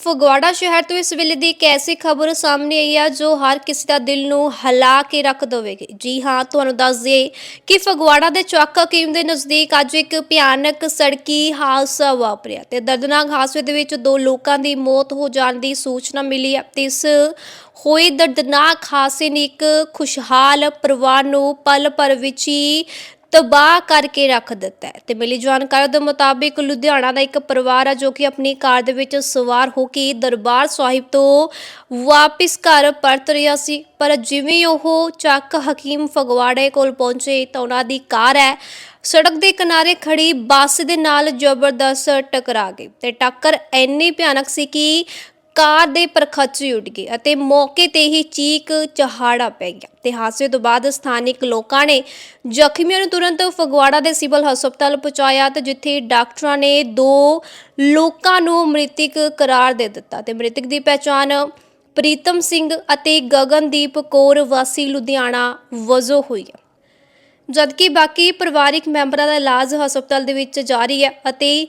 ਫਗਵਾੜਾ ਸ਼ਹਿਰ ਤੋਂ ਇਸ ਵੇਲੇ ਦੀ ਇੱਕ ਐਸੀ ਖਬਰ ਸਾਹਮਣੇ ਆਈ ਹੈ ਜੋ ਹਰ ਕਿਸੇ ਦਾ ਦਿਲ ਨੂੰ ਹਿਲਾ ਕੇ ਰੱਖ ਦੇਵੇਗੀ। ਜੀ ਹਾਂ, ਤੁਹਾਨੂੰ ਦੱਸ ਦਈਏ ਕਿ ਫਗਵਾੜਾ ਦੇ ਚੌਕ ਹਕੀਮ ਦੇ ਨਜ਼ਦੀਕ ਅੱਜ ਇੱਕ ਭਿਆਨਕ ਸੜਕੀ ਹਾਦਸਾ ਵਾਪਰਿਆ ਤੇ ਦਰਦਨਾਕ ਹਾਦਸੇ ਦੇ ਵਿੱਚ ਦੋ ਲੋਕਾਂ ਦੀ ਮੌਤ ਹੋ ਜਾਣ ਦੀ ਸੂਚਨਾ ਮਿਲੀ ਹੈ ਤੇ ਇਸ ਹੋਏ ਦਰਦਨਾਕ ਹਾਦਸੇ ਨੇ ਇੱਕ ਖੁਸ਼ਹਾਲ ਪਰਿਵਾਰ ਨੂੰ ਪਲ ਭਰ ਵਿੱਚ ਹੀ ਤਬਾਹ ਕਰਕੇ ਰੱਖ ਦਿੱਤਾ ਹੈ। ਤੇ ਮਿਲੀ ਜਾਣਕਾਰੀ ਦੇ ਮੁਤਾਬਿਕ ਲੁਧਿਆਣਾ ਦਾ ਇੱਕ ਪਰਿਵਾਰ ਹੈ ਜੋ ਕਿ ਆਪਣੀ ਕਾਰ ਦੇ ਵਿੱਚ ਸਵਾਰ ਹੋ ਕੇ ਦਰਬਾਰ ਸਾਹਿਬ ਤੋਂ ਵਾਪਿਸ ਘਰ ਪਰਤ ਰਿਹਾ ਸੀ। ਪਰ ਜਿਵੇਂ ਉਹ ਚੱਕ ਹਕੀਮ ਫਗਵਾੜੇ ਕੋਲ ਪਹੁੰਚੇ ਤਾਂ ਉਹਨਾਂ ਦੀ ਕਾਰ ਹੈ, ਸੜਕ ਦੇ ਕਿਨਾਰੇ ਖੜੀ ਬੱਸ ਦੇ ਨਾਲ ਜ਼ਬਰਦਸਤ ਟਕਰਾ ਗਈ। ਤੇ ਟੱਕਰ ਇੰਨੀ ਭਿਆਨਕ ਸੀ ਕਿ ਕਾਰ ਦੇ ਪਰਖਚੇ ਉੱਡ ਗਏ ਅਤੇ ਮੌਕੇ ਤੇ ਹੀ ਚੀਕ ਚਹਾੜਾ ਪੈ ਗਿਆ। ਤੇ ਹਾਦਸੇ ਤੋਂ ਬਾਅਦ ਸਥਾਨਿਕ ਲੋਕਾਂ ਨੇ ਜ਼ਖਮੀਆਂ ਨੂੰ ਤੁਰੰਤ ਫਗਵਾੜਾ ਦੇ ਸਿਵਲ ਹਸਪਤਾਲ ਪਹੁੰਚਾਇਆ ਤੇ ਜਿੱਥੇ ਡਾਕਟਰਾਂ ਨੇ ਦੋ ਲੋਕਾਂ ਨੂੰ ਮ੍ਰਿਤਕ ਕਰਾਰ ਦੇ ਦਿੱਤਾ ਤੇ ਮ੍ਰਿਤਕ ਦੀ ਪਛਾਣ ਪ੍ਰੀਤਮ ਸਿੰਘ ਅਤੇ ਗਗਨਦੀਪ ਕੌਰ ਵਾਸੀ ਲੁਧਿਆਣਾ ਵਜੋਂ ਹੋਈ ਹੈ। ਜਦਕਿ ਬਾਕੀ ਪਰਿਵਾਰਿਕ ਮੈਂਬਰਾਂ ਦਾ ਇਲਾਜ ਹਸਪਤਾਲ ਦੇ ਵਿੱਚ ਜਾਰੀ ਹੈ ਅਤੇ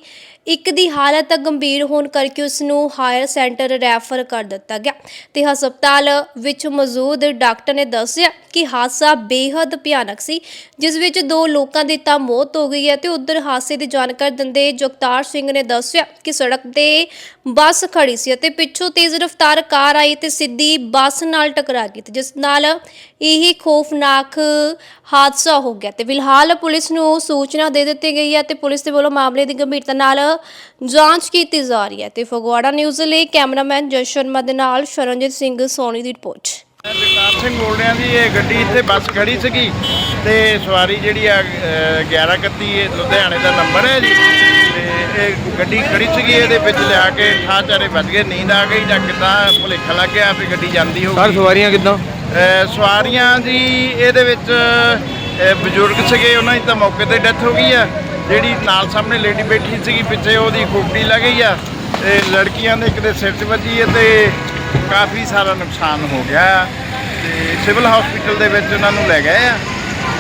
ਇੱਕ ਦੀ ਹਾਲਤ ਗੰਭੀਰ ਹੋਣ ਕਰਕੇ ਉਸ ਨੂੰ ਹਾਇਰ ਸੈਂਟਰ ਰੈਫਰ ਕਰ ਦਿੱਤਾ ਗਿਆ। ਤੇ ਹਸਪਤਾਲ ਵਿੱਚ ਮੌਜੂਦ ਡਾਕਟਰ ਨੇ ਦੱਸਿਆ ਕਿ ਹਾਦਸਾ ਬੇहद ਭਿਆਨਕ ਸੀ, ਜਿਸ ਵਿੱਚ ਦੋ ਲੋਕਾਂ ਦੀ ਤਾਂ ਮੌਤ ਹੋ ਗਈ ਹੈ ਤੇ ਉਧਰ ਹਾਦਸੇ ਦੀ ਜਾਣਕਾਰੀ ਦਿੰਦੇ ਜਗਤਾਰ ਸਿੰਘ ਨੇ ਦੱਸਿਆ ਕਿ ਸੜਕ ਤੇ ਬੱਸ ਖੜੀ ਸੀ ਅਤੇ ਪਿੱਛੋਂ ਤੇਜ਼ ਰਫ਼ਤਾਰ ਕਾਰ ਆਈ ਤੇ ਸਿੱਧੀ ਬੱਸ ਨਾਲ ਟਕਰਾ ਗਈ ਤੇ ਜਿਸ ਨਾਲ ਇਹ ਖੌਫਨਾਕ ਹਾਦਸਾ ਹੋ ਗਿਆ। ਤੇ ਫਿਲਹਾਲ ਪੁਲਿਸ ਨੂੰ ਸੂਚਨਾ ਦੇ ਦਿੱਤੀ ਗਈ ਹੈ ਤੇ ਪੁਲਿਸ ਦੇ ਵੱਲੋਂ ਮਾਮਲੇ ਦੀ ਗੰਭੀਰਤਾ ਨਾਲ ਜਾਂਚ ਕੀਤੀ ਜਾ ਰਹੀ ਹੈ ਤੇ ਫਗਵਾੜਾ ਨਿਊਜ਼ ਲਈ ਕੈਮਰਾਮੈਨ ਜਸ਼ਨ ਸ਼ਰਮਾ ਦੇ ਨਾਲ ਸ਼ਰਨਜੀਤ ਸਿੰਘ ਸੋਨੀ ਦੀ ਰਿਪੋਰਟ। ਮੈਂ ਜਗਤਾਰ ਸਿੰਘ ਬੋਲ ਰਿਹਾ ਜੀ ਇਹ ਗੱਡੀ ਇੱਥੇ ਬੱਸ ਖੜੀ ਸੀਗੀ ਤੇ ਸਵਾਰੀ ਜਿਹੜੀ ਆ ਅਹ, 1131 ਇਹ ਲੁਧਿਆਣੇ ਦਾ ਨੰਬਰ ਹੈ ਜੀ। ਤੇ ਇਹ ਗੱਡੀ ਖੜੀ ਸੀਗੀ ਇਹਦੇ ਵਿੱਚ ਲਿਆ ਕੇ ਠਾਹ ਚਾਰੇ ਵੱਜ ਗਏ ਨੀਂਦ ਆ ਗਈ ਜਾਂ ਕਿੱਦਾਂ ਭੁਲੇਖਾ ਲੱਗ ਗਿਆ ਵੀ ਗੱਡੀ ਜਾਂਦੀ ਸਰ ਹੋਊਗੀ ਸਵਾਰੀਆਂ ਕਿੱਦਾਂ? ਸਵਾਰੀਆਂ ਜੀ ਇਹਦੇ ਵਿੱਚ ਬਜ਼ੁਰਗ ਸੀਗੇ ਉਹਨਾਂ ਦੀ ਤਾਂ ਮੌਕੇ ਤੇ ਡੈਥ ਹੋ ਗਈ ਆ। ਜਿਹੜੀ ਨਾਲ ਸਾਹਮਣੇ ਲੇਡੀ ਬੈਠੀ ਸੀਗੀ ਪਿੱਛੇ ਉਹਦੀ ਖੋਪੜੀ ਲੱਗ ਗਈ ਆ ਤੇ ਲੜਕੀਆਂ ਦੇ ਇੱਕ ਦੇ ਸਿਰ 'ਚ ਵੱਜੀ ਹੈ ਤੇ ਕਾਫੀ ਸਾਰਾ ਨੁਕਸਾਨ ਹੋ ਗਿਆ ਤੇ ਸਿਵਲ ਹਸਪੀਟਲ ਦੇ ਵਿੱਚ ਉਹਨਾਂ ਨੂੰ ਲੈ ਗਏ ਆ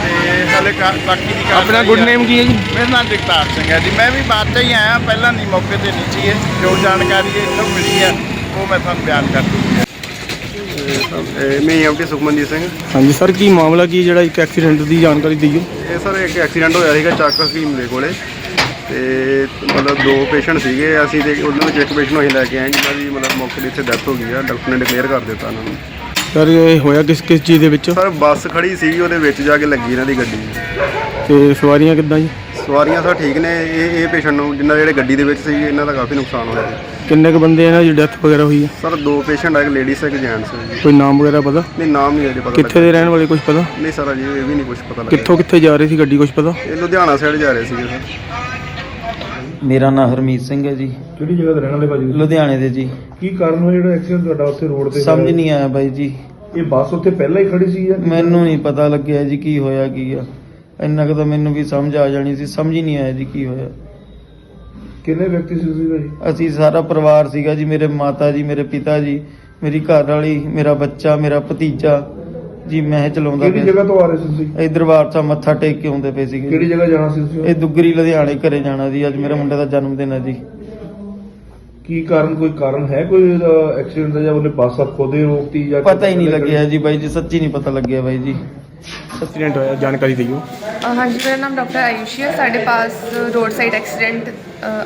ਤੇ ਹਾਲੇ ਕਾ- ਬਾਕੀ ਦੀ ਆਪਣਾ ਕਾਰਵਾਈ ਗੁੱਡ। ਨੇਮ ਕੀ ਹੈ ਜੀ? ਮੇਰਾ ਨਾਮ ਜਗਤਾਰ ਸਿੰਘ ਹੈ ਜੀ। ਮੈਂ ਵੀ ਬਾਅਦ 'ਚ ਹੀ ਆਇਆ ਪਹਿਲਾਂ ਨਹੀਂ ਮੌਕੇ ਤੇ ਨਹੀਂ ਸੀ ਇਹ। ਜੋ ਜਾਣਕਾਰੀ ਇੱਥੋਂ ਮਿਲੀ ਆ ਉਹ ਮੈਂ ਤੁਹਾਨੂੰ ਬਿਆਨ ਕਰ ਦੂੰਗਾ ਮੈਂ ਐਮਟੀ ਸੁਖਮਨਜੀਤ ਸਿੰਘ। ਹਾਂਜੀ ਸਰ ਕੀ ਮਾਮਲਾ ਕੀ ਜਿਹੜਾ ਇੱਕ ਐਕਸੀਡੈਂਟ ਦੀ ਜਾਣਕਾਰੀ ਦਿਓ ਇਹ ਸਰ ਇੱਕ ਐਕਸੀਡੈਂਟ ਹੋਇਆ ਸੀਗਾ ਚੱਕ ਹਕੀਮ ਦੇ ਕੋਲੇ। ਤੇ ਮਤਲਬ ਦੋ ਪੇਸ਼ੈਂਟ ਸੀਗੇ ਅਸੀਂ ਤੇ ਉਹਨਾਂ ਵਿੱਚ ਇੱਕ ਪੇਸ਼ੈਂਟ ਨੂੰ ਅਸੀਂ ਲੈ ਕੇ ਆਏ ਜਿਹਨਾਂ ਦੀ ਮਤਲਬ ਮੌਕੇ 'ਤੇ ਇੱਥੇ ਡੈਥ ਹੋ ਗਈ ਆ ਡਾਕਟਰ ਨੇ ਡਿਕਲੇਅਰ ਕਰ ਦਿੱਤਾ ਉਹਨਾਂ ਨੂੰ। ਸਰ ਇਹ ਹੋਇਆ ਕਿਸ ਕਿਸ ਚੀਜ਼ ਦੇ ਵਿੱਚ? ਸਰ ਬੱਸ ਖੜੀ ਸੀਗੀ ਉਹਦੇ ਵਿੱਚ ਜਾ ਕੇ ਲੱਗੀ ਇਹਨਾਂ ਦੀ ਗੱਡੀ। ਤੇ ਸਵਾਰੀਆਂ ਕਿੱਦਾਂ ਜੀ? ਸਵਾਰੀਆਂ ਸਰ ਠੀਕ ਨੇ ਇਹ ਇਹ ਪੇਸ਼ੈਂਟ ਨੂੰ ਜਿਨ੍ਹਾਂ ਜਿਹੜੇ ਗੱਡੀ ਦੇ ਵਿੱਚ ਸੀ ਇਹਨਾਂ ਦਾ ਕਾਫੀ ਨੁਕਸਾਨ ਹੋਇਆ ਸੀ। ਕਿੰਨੇ ਕੁ ਬੰਦੇ ਇਹਨਾਂ ਦੀ ਡੈਥ ਵਗੈਰਾ ਹੋਈ ਹੈ? ਸਰ ਦੋ ਪੇਸ਼ੈਂਟ ਆ ਇੱਕ ਲੇਡੀਜ਼ ਇੱਕ ਜੈਂਟਸ ਹੈ ਕੋਈ ਨਾਮ ਵਗੈਰਾ ਪਤਾ? ਨਹੀਂ ਨਾਮ ਨਹੀਂ ਅਜੇ ਪਤਾ ਕਿੱਥੇ ਦੇ ਰਹਿਣ ਵਾਲੇ ਕੁਝ ਪਤਾ? ਲੱਗਾ। ਨਹੀਂ ਸਰ ਅਜੇ ਇਹ ਵੀ ਨਹੀਂ ਕੁਝ ਪਤਾ ਲੱਗਾ ਕਿੱਥੋਂ ਕਿੱਥੇ ਜਾ ਰਹੀ ਸੀ ਗੱਡੀ ਕੁਝ ਪਤਾ? ਇਹ ਲੁਧਿਆਣਾ ਸਾਈਡ ਜਾ ਰਹੇ ਸੀਗੇ ਸਰ। ਮੇਰਾ ਨਾਮ ਹਰਮੀਤ ਸਿੰਘ ਹੈ ਜੀ। ਕਿਹੜੀ ਜਗ੍ਹਾ ਤੇ ਰਹਿਣ ਵਾਲੇ ਭਾਜੀ ਲੁਧਿਆਣੇ ਦੇ ਜੀ। ਕੀ ਕਾਰਨ ਹੋਇਆ ਜਿਹੜਾ ਐਕਸੀਡੈਂਟ ਤੁਹਾਡਾ ਉੱਥੇ ਰੋਡ ਤੇ ਸਮਝ ਹੋਇਆ? ਨਹੀਂ ਆਇਆ ਬਾਈ ਜੀ। ਇਹ ਬੱਸ ਉੱਥੇ ਪਹਿਲਾਂ ਹੀ ਖੜੀ ਸੀ ਜਾਂ? ਮੈਨੂੰ ਨਹੀਂ ਪਤਾ ਲੱਗਿਆ ਜੀ ਕੀ ਹੋਇਆ ਕੀ ਆ। ਇੰਨਾ ਕੁ ਤਾਂ ਮੈਨੂੰ ਵੀ ਸਮਝ ਆ ਜਾਣੀ ਸੀ ਸਮਝ ਹੀ ਨਹੀਂ ਆਇਆ ਜੀ ਕੀ ਹੋਇਆ। ਕਿੰਨੇ ਵਿਅਕਤੀ ਸੀ ਤੁਸੀਂ ਭਾਜੀ? ਅਸੀਂ ਸਾਰਾ ਪਰਿਵਾਰ ਸੀਗਾ ਜੀ ਮੇਰੇ ਮਾਤਾ ਜੀ ਮੇਰੇ ਪਿਤਾ ਜੀ ਮੇਰੀ ਘਰ ਵਾਲੀ ਮੇਰਾ ਬੱਚਾ ਮੇਰਾ ਭਤੀਜਾ। ਜੀ ਮੈਂ ਚਲਾਉਂਦਾ ਕਿਹੜੀ ਜਗ੍ਹਾ ਤੋਂ ਆ ਰਹੇ ਸੀ ਤੁਸੀਂ? ਇਹ ਦਰਬਾਰ ਸਾਹਿਬ ਮੱਥਾ ਟੇਕ ਕੇ ਆਉਂਦੇ ਪਏ ਸੀਗੇ। ਕਿਹੜੀ। ਜਗ੍ਹਾ ਜਾਣਾ ਸੀ ਤੁਸੀਂ? ਇਹ ਦੁੱਗਰੀ ਲੁਧਿਆਣੇ ਘਰੇ ਜਾਣਾ ਜੀ ਅੱਜ ਮੇਰੇ ਮੁੰਡੇ ਦਾ ਜਨਮ ਦਿਨ ਹੈ ਜੀ। ਕੀ ਕਾਰਨ ਕੋਈ ਕਾਰਨ ਹੈ ਕੋਈ ਐਕਸੀਡੈਂਟ ਦਾ ਜਾਂ ਉਹਨੇ ਬੱਸ ਆ ਖੋਦੇ ਰੋਕਤੀ ਜਾਂ ਪਤਾ ਹੀ ਨਹੀਂ ਲੱਗਿਆ ਜੀ ਬਾਈ ਜੀ ਸੱਚੀ ਨਹੀਂ ਪਤਾ ਲੱਗਿਆ ਬਾਈ ਜੀ। ਐਕਸੀਡੈਂਟ ਹੋਇਆ ਜਾਣਕਾਰੀ ਦਿਓ। ਅ, ਹਾਂਜੀ ਮੇਰਾ ਨਾਮ ਡਾਕਟਰ ਆਯੂਸ਼ੀ ਹੈ। ਸਾਡੇ ਪਾਸ ਰੋਡ ਸਾਈਡ ਐਕਸੀਡੈਂਟ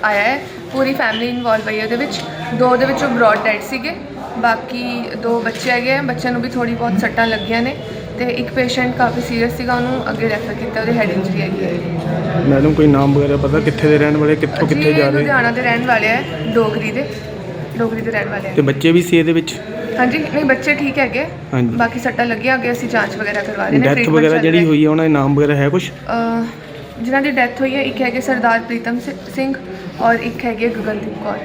ਆਇਆ ਹੈ। ਪੂਰੀ ਫੈਮਿਲੀ ਇਨਵੋਲਵ ਹੈ ਉਹਦੇ ਵਿੱਚ। ਦੋ ਦੇ ਵਿੱਚੋਂ ਬ੍ਰੌਡ ਡੈਡ ਸੀਗੇ। ਬਾਕੀ ਦੋ ਬੱਚੇ ਹੈਗੇ ਆ। ਬੱਚਿਆਂ ਨੂੰ ਵੀ ਥੋੜੀ ਬਹੁਤ ਸੱਟਾਂ ਲੱਗੀਆਂ ਨੇ ਤੇ ਇੱਕ ਪੇਸ਼ੈਂਟ ਕਾਫੀ ਸੀਰੀਅਸ ਸੀਗਾ। ਉਹਨੂੰ ਅੱਗੇ ਰੈਫਰ ਕੀਤਾ ਉਹਦੇ ਹੈਡ ਇੰਜਰੀ ਹੈਗੀ ਹੈ। ਮੈਡਮ ਕੋਈ ਨਾਮ ਵਗੈਰਾ ਪਤਾ? ਕਿੱਥੇ ਦੇ ਰਹਿਣ ਵਾਲੇ? ਕਿੱਥੋਂ ਕਿੱਥੇ ਜਾ ਰਹੇ? ਲੁਧਿਆਣਾ ਦੇ ਰਹਿਣ ਵਾਲੇ ਹੈ। ਡੋਗਰੀ ਦੇ ਡੋਗਰੀ ਦੇ ਰਹਿਣ ਵਾਲੇ ਤੇ ਬੱਚੇ ਵੀ ਸੀ ਇਹਦੇ ਵਿੱਚ? ਹਾਂਜੀ ਨਹੀਂ ਬੱਚੇ ਠੀਕ ਹੈਗੇ ਹਾਂਜੀ। ਬਾਕੀ ਸੱਟਾਂ ਲੱਗੀਆਂ ਅੱਗੇ ਅਸੀਂ ਜਾਂਚ ਵਗੈਰਾ ਕਰਵਾ ਰਹੇ ਨੇ ਡੈਥ treatment ਵਗੈਰਾ ਚੱਲ ਜਿਹੜੀ ਰਿਹਾ। ਹੋਈ ਹੈ ਉਹਨਾਂ ਦੇ ਨਾਮ ਵਗੈਰਾ ਹੈ ਕੁਝ ਅਹ ਜਿਨ੍ਹਾਂ ਦੀ ਡੈਥ ਹੋਈ ਹੈ ਇੱਕ ਹੈਗੇ ਸਰਦਾਰ ਪ੍ਰੀਤਮ ਸਿ- ਸਿੰਘ ਔਰ ਇੱਕ ਹੈਗੇ ਗਗਨਦੀਪ ਕੌਰ